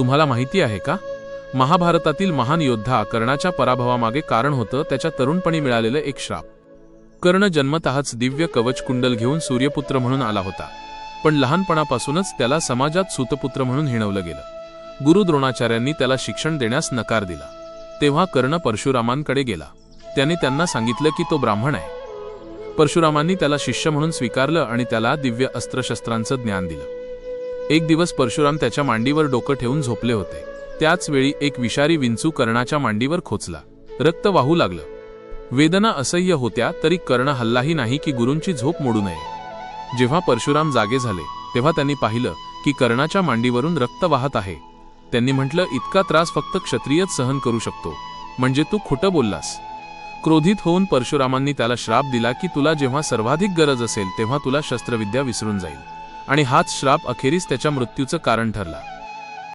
तुम्हाला माहिती आहे का? महाभारतातील महान योद्धा कर्णाच्या पराभवामागे कारण होतं त्याच्या तरुणपणी मिळालेलं एक श्राप. कर्ण जन्मतःच दिव्य कवच कुंडल घेऊन सूर्यपुत्र म्हणून आला होता. पण लहानपणापासूनच त्याला समाजात सूतपुत्र म्हणून हिणवलं गेलं. गुरु द्रोणाचार्यांनी त्याला शिक्षण देण्यास नकार दिला. तेव्हा कर्ण परशुरामांकडे गेला. त्याने त्यांना सांगितलं की तो ब्राह्मण आहे. परशुरामांनी त्याला शिष्य म्हणून स्वीकारलं आणि त्याला दिव्य अस्त्रशस्त्रांचं ज्ञान दिलं. एक दिवस परशुराम त्याच्या मांडीवर डोकं ठेवून झोपले होते. त्याच वेळी एक विषारी विंचू कर्णाच्या मांडीवर खोचला. रक्त वाहू लागलं. वेदना असह्य होत्या तरी कर्ण हल्लाही नाही की गुरूंची झोप मोडू नये. जेव्हा परशुराम जागे झाले तेव्हा त्यांनी पाहिलं की कर्णाच्या मांडीवरून रक्त वाहत आहे. त्यांनी म्हटलं इतका त्रास फक्त क्षत्रियच सहन करू शकतो. म्हणजे तू खोटं बोललास. क्रोधित होऊन परशुरामांनी त्याला श्राप दिला की तुला जेव्हा सर्वाधिक गरज असेल तेव्हा तुला शस्त्रविद्या विसरून जाईल. आणि हाच श्राप अखेरीस त्याच्या मृत्यूचं कारण ठरला.